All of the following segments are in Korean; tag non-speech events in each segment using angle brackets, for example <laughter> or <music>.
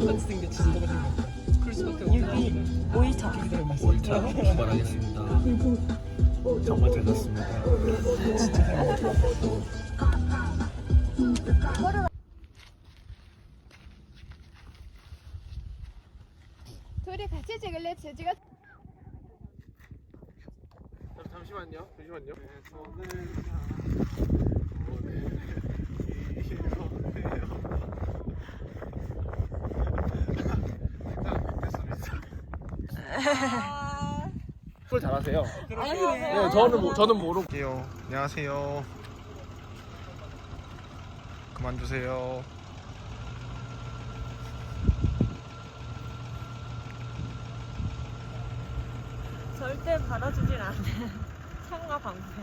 똑같이 생겼지 진짜 생겼어 클 수밖에 없는 오일차. 오일차 출발하겠습니다. 정말 되졌습니다. 둘이 같이 찍을래? 제지가 잠시만요. 잠시만요 술 잘하세요. 네, 저는 모- 저는 모르고. 안녕하세요. 그만 주세요. 절대 받아주질 않는 <laughs> 창과 방패.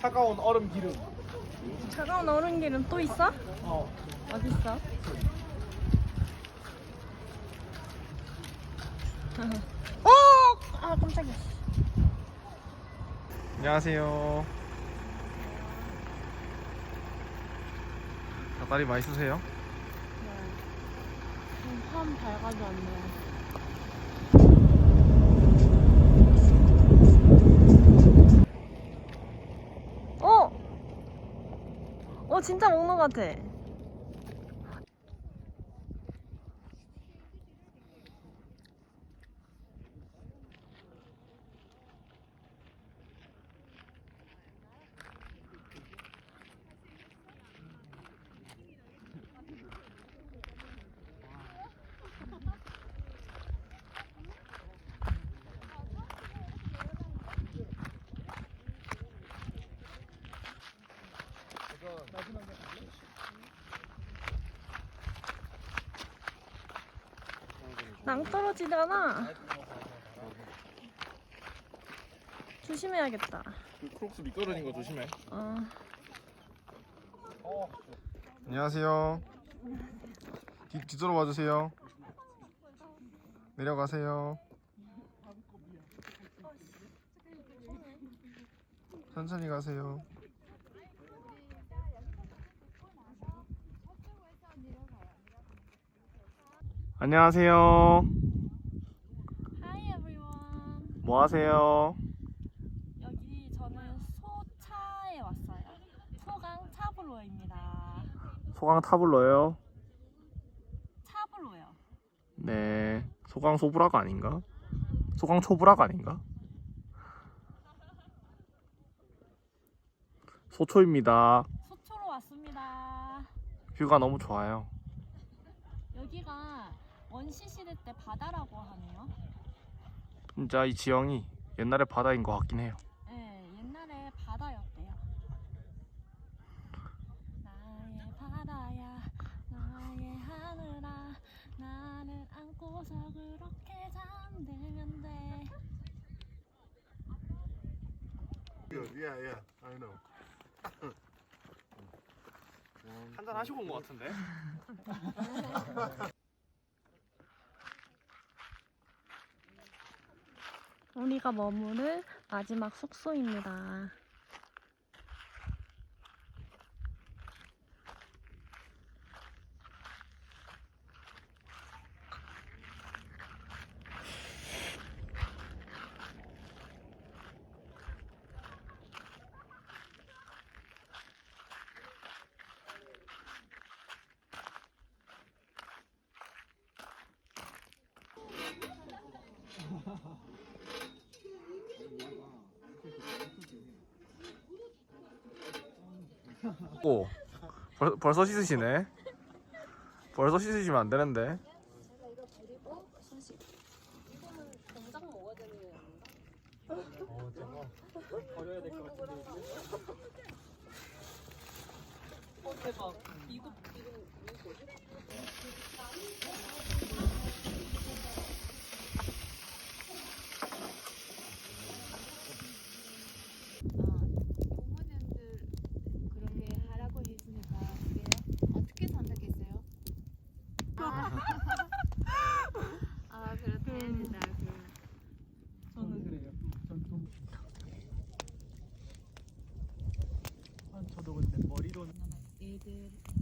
차가운 얼음 기름. 차가운 얼음 기름 또 있어? 어. 어딨어? 어! 아 깜짝이야. 안녕하세요. 닭다리 맛있으세요? 한 밝아도 안 돼. 어! 어 진짜 먹는 것 같아. 낭떠러지잖아. 조심해야겠다. 그 크록스 미끄러진 거 조심해. 어. 안녕하세요. 뒤, 뒤돌아 봐주세요. 내려가세요. 천천히 가세요. 안녕하세요. Hi everyone. 뭐 하세요? 여기 저는 소차에 왔어요. 소강 차블로입니다. 소강 타블로요? 차블로요. 네. 소강 소브락 아닌가? 소강 초브락 아닌가? 소초입니다. 소초로 왔습니다. 뷰가 너무 좋아요. 여기가 원시 시대 때 바다라고 하네요. 진짜 이 지형이 옛날에 바다인 것 같긴 해요. 네, 옛날에 바다였대요. 나의 바다야, 나의 하늘아, 나를 안고서 그렇게 잠들면 돼. Yeah, yeah, I know. 한잔 하시고 온 것 같은데. <laughs> 우리가 머무를 마지막 숙소입니다. 오, 벌, 벌써 씻으시네. 벌써 씻으시면 안 되는데. 버려야 될 것 같은데. 부모님들 그렇게 하라고 했으니까 그래요? 어떻게 선택했어요? 아 그렇다 합니다. 저는 그래요. 전 좀. 아,